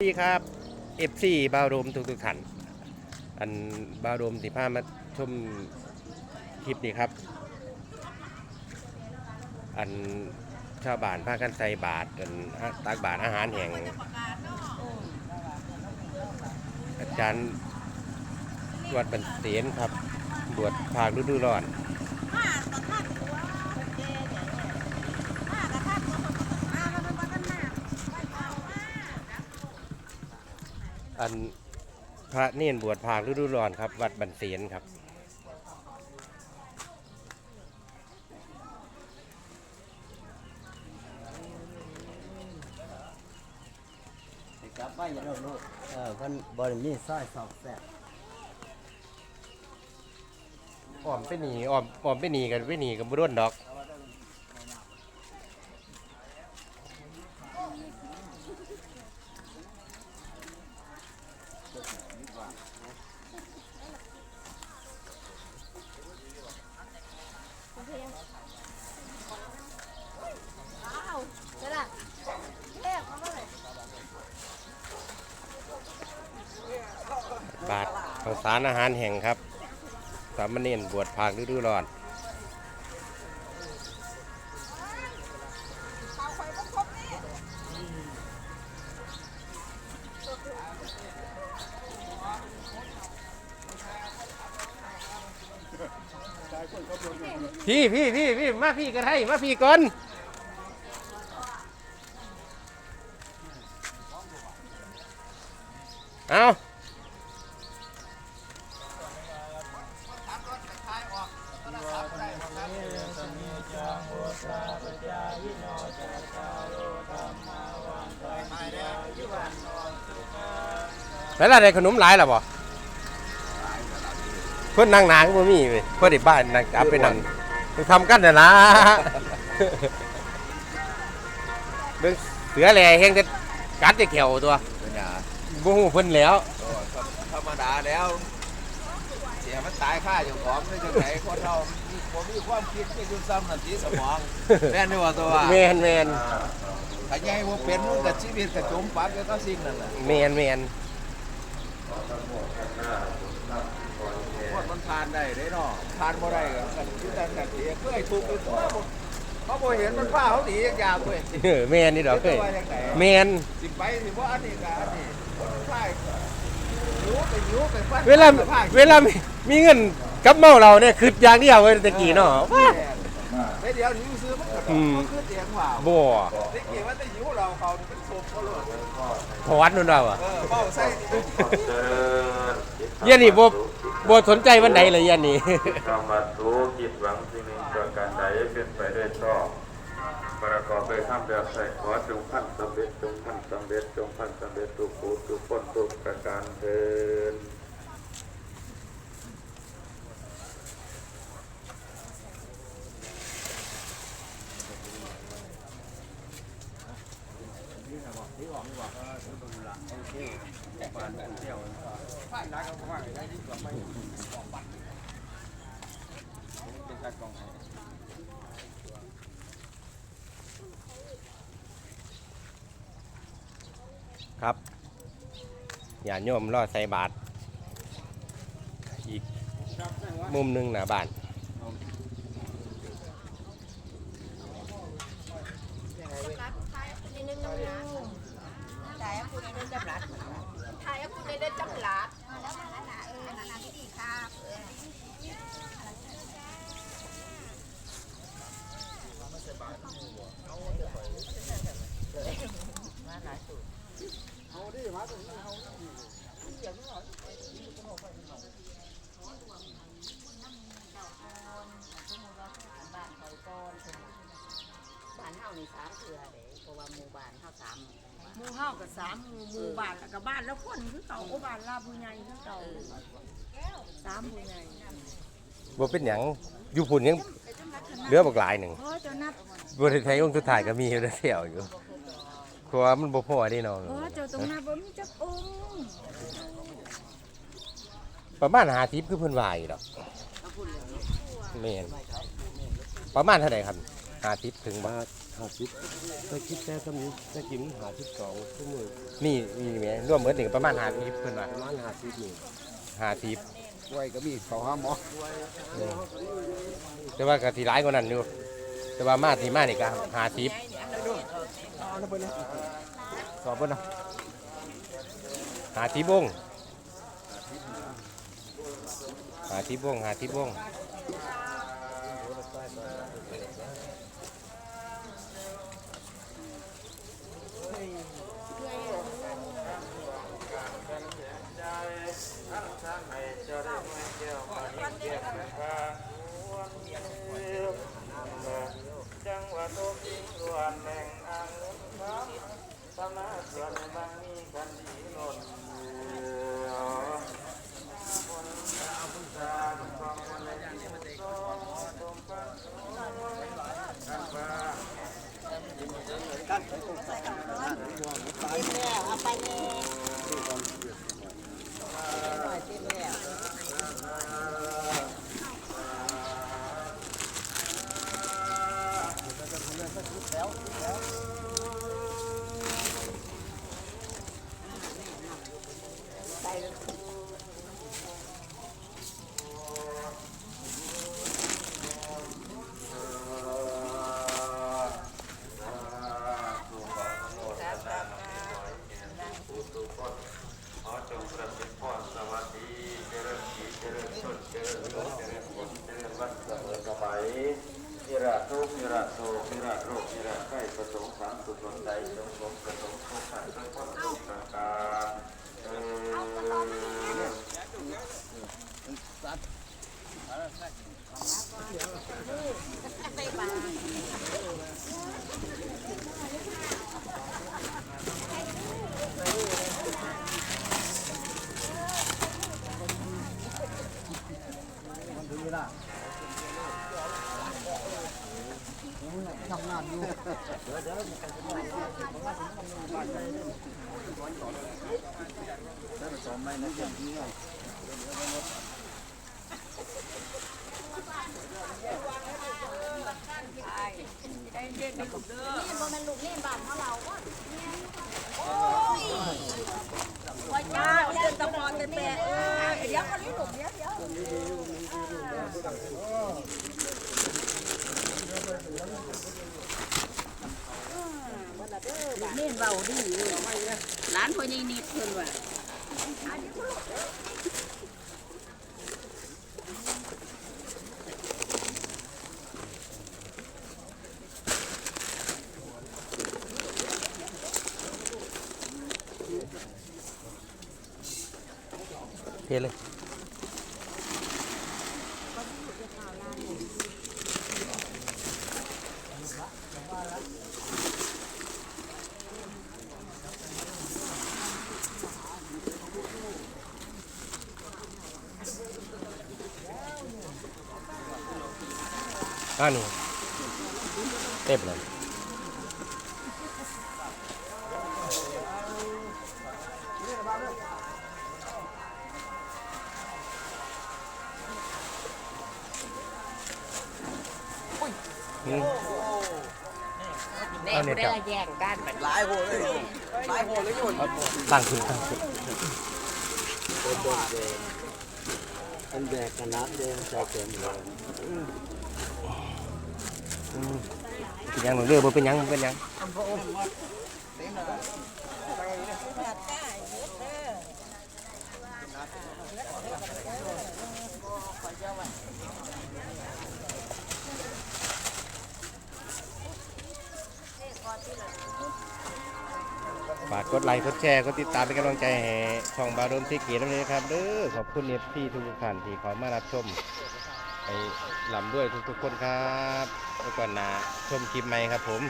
สวัสดีครับ FC บาวโดมทุกทุกๆท่านอันบาวโดมสิพามาชมคลิปนี้ครับ อันชาวบ้านพากันใส่บาทอันตักบาทอาหารแห่ง อาจารย์วัดบันเสียนครับ บวชภาคฤดูร้อน อันพระเนียนบวชภาคฤดูร้อนครับ วัดบันเสียนครับ กลับไปอย่าโดนลูกเออเพิ่นบ่ได้มีซอยสอกแซ่บอ้อมไปหนีอ้อมอ้อมไปหนีกันไปหนีกันบ่โดนดอกอ้าวเดี๋ยวล่ะเลขมาเมื่อไหร่ บาท ข้าวสารอาหารแห่งครับ สามเณรบวชภาคฤดูร้อนพี่พี่พี่พี่มาพี่กันให้มาพี่ก่อนเอา แล้วอะไรขนมหลายล่ะบ่เพื่อนนั่งนางบ่มีเว้ยเพื่อนที่บ้านนั่งจับไปนั่งไปทำกันน่ะนะเบิ่งเสือแหล่แห้งจะกัดจะเขียวตัวเป็นหยังบ่ฮู้เพิ่นแหล้วธรรมดาแล้ว เสียมันตายค่าเจ้าของได้จังไดคนเรามีบ่มีความคิดไม่อยู่ซ้ำนั่นสิสมองแม่นอยู่ว่าตัวว่าแมนแมนถ้าใหญ่บ่เป็นมันก็ชีวิตก็จมปักอยู่กับสิ่งนั่นน่ะแมนแมน พวกมันผ่านได้เด้เนาะผ่านบ่ได้ก็กันอยู่แต่นั่นสิเคยถูกอยู่ตัวบ่เขาบ่เห็นมันพาเขาหนีอย่างๆเว้ยเออแมนนี่ดอกเอ้ยว่าจังไดแมนสิไปสิบ่อันนี้ก็อันนี้คนพายหิวไปหิวไปฟันเวลาไปพายเวลามีมีเงินกับเมาเราเนี่ยคืออย่างเดียวเว้ยตะกี้เนาะว้าไป เดี๋ยวนี้ซื้อมันก็อืมมันคือเตียงว่าบ่ตะกี้ว่าแต่หิวเราเขานี่เป็นศพเขาเลยพอวัดนู่นเราอะเออเบ้าใส่นี่เยันนี่บ่บ่สนใจวันใดเลยเยันนี่ธรรมะทุกิจหวังสิ่งหนึ่งประการใดเป็นไปด้วยชอบประกอบด้วยทำแบบใส่ขอจงพันสำเร็จจงพันสำเร็จจงพันสำเร็จทุกผู้ทุกคนทุกประการเทิ ครับอย่าโยมรอใส่บาทอีกมุมหนึงหนาบานถ่ายคุณในเดินจำหลัดถ่ายคุณในเดินจำหลัด ให้คุณในเดินจำหลัดแล้วมาแล้วนะเออนานาที่ดีครับเออบ้านเฮานี่สามเถื่อเด้เพราะว่าหมู่บ้านเฮาสามหมู่บ้าน หมู่เฮากับสามหมู่หมู่บ้านแล้วก็บ้านแล้วคนคือเก่าโอ้บ้านลาผู้ใหญ่คือเก่าสามผู้ใหญ่บ่เป็นหยังอยู่พุ่นยังเหลือบักหลายหนึ่งเพราะเจ้านับบ่ได้ใช้องค์สุดท้ายก็มีอยู่แล้วเที่ยวอยู่เพราะว่ามันบ่พอเด้เนาะเพราะเจ้าตรงนับบ่มีจักองค์ประมาณ50คือเพิ่นว่าอยู่ดอกแม่นประมาณเท่าใดครับ50ถึงบ่มา ห้าสิบไปคิดแต่ตำนี้จะกินหาสิบสองชั่วโมงมีมีไหมร่วมเบิดหนึ่งประมาณหาสิบเพิ่นว่าประมาณห้าสิบนี่หาสิบไว้ก็มีเขาห้าหมอแต่ว่าก็สิหลายกว่านั้นอยู่แต่ว่ามาที่มานี่ก็หาสิบสอบเพิ่นเนาะหาสิบบงหาสิบบงหาสิบบง จังหวัดโตกิงรวนแห่งอ่างเงินน้ำตำนาส่วนบางมีกันดีนนคนตาพุทธาของมันเลยที่โตตมปักันบ้าเอาไปเลย ทุกคนขอจงประสิทธิ์พรสวัสดีเจริญสีเจริญชนเจริญโลกเจริญผลเจริญวันเสมอสมัยนิระทุกข์นิระโศกนิระโรคนิระไข้ประสงค์สามสุขสนใจจงสมประสงค์ทุกขันทุกคนทุกประการเออสัตว์ นี่มันมันลูกนี่บ้านของเราวะมาเดินตะพอนแต่แต่เออเดี๋ยวคนนี้หนุ่มเดี๋ยวเดี๋ยว เล่นเบาดีร้านพอใหญ่นิดเพิ่นว่าเทเลย อ่านี่เต็มเลยอืมแน่บ่ได้แย่งกันบัดหลายโหเลยหลายโหเลยโยนตั้งขึ้นตั้งขึ้นอันแดกคณะเดินใจเต็มเลย เป็นหยังหนูเรือบ่เป็นยังเป็นยังฝากกดไลค์กดแชร์กดติดตามเป็นกำลังใจให้ช่องบาโดมที่เกียรติด้วยนะครับเด้อขอบคุณเอฟซีทุกท่านที่ขามารับชม ไปลำด้วยทุกๆคนครับแล้วก็นาชมคลิปใหม่ครับผม